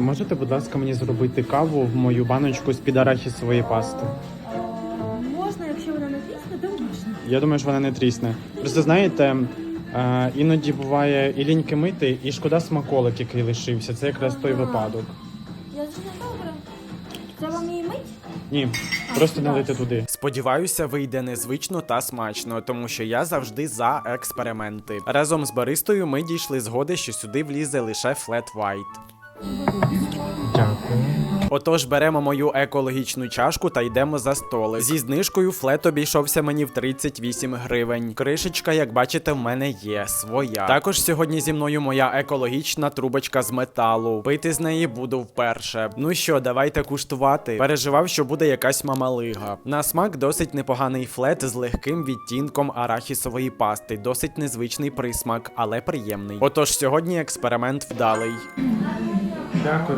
Можете, будь ласка, мені зробити каву в мою баночку з-під арахісової пасти? Можна, якщо вона не трісне, то можна. Я думаю, що вона не трісне. Просто знаєте, е, іноді буває і ліньки мити, і шкода смаколик, який лишився. Це якраз той Ага. випадок. Я дуже добре. Це вам її мить? Ні, просто не лити туди. Сподіваюся, вийде незвично та смачно, тому що я завжди за експерименти. Разом з баристою ми дійшли згоди, що сюди влізе лише Flat White. Отож, беремо мою екологічну чашку та йдемо за столик. Зі знижкою флет обійшовся мені в 38 гривень. Кришечка, як бачите, в мене є своя. Також сьогодні зі мною моя екологічна трубочка з металу. Пити з неї буду вперше. Ну що, давайте куштувати. Переживав, що буде якась мамалига. На смак досить непоганий флет з легким відтінком арахісової пасти. Досить незвичний присмак, але приємний. Отож, сьогодні експеримент вдалий. Дякую.